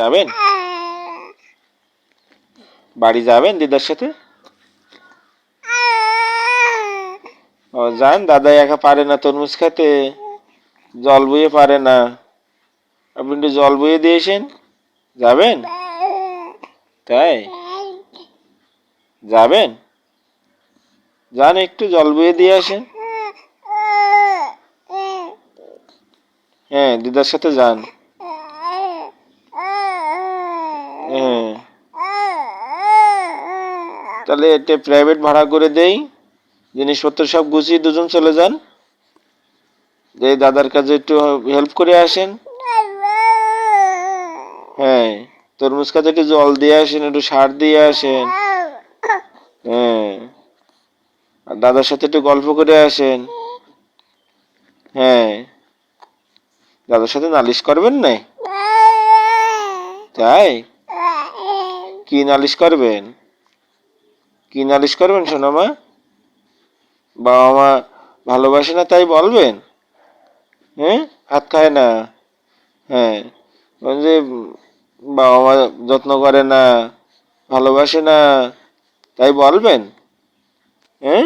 যাবেন? বাড়ি যাবেন দিদার সাথে? ও, যান দাদা একা পারে না, তরমুজ খেতে। জল বইয়ে পারে না। আপনি একটু জল বইয়ে দিয়েছেন যাবেন? তাই? যাবেন? যান, একটু জল বইয়ে দিয়ে আসেন। হ্যাঁ দিদার সাথে যান হ্যাঁ তাহলে এটা প্রাইভেট ভাড়া করে দেই জিনিসপত্র সব গুছিয়ে দুজন চলে যান। যে দাদার কাছে একটু হেল্প করে আসেন। হ্যাঁ তরমুজ কাছে একটু জল দিয়ে আসেন একটু সার দিয়ে আসেন। হ্যাঁ আর দাদার সাথে একটু গল্প করে আসেন। হ্যাঁ দাদার সাথে নালিশ করবেন না? তাই? কি নালিশ করবেন? কি নালিশ করবেন, সোনামা? বাবা মা ভালোবাসে না তাই বলবেন? হ্যাঁ? হাত খায় না? হ্যাঁ। যে বাবা মা যত্ন করে না, ভালোবাসে না, তাই বলবেন? হ্যাঁ?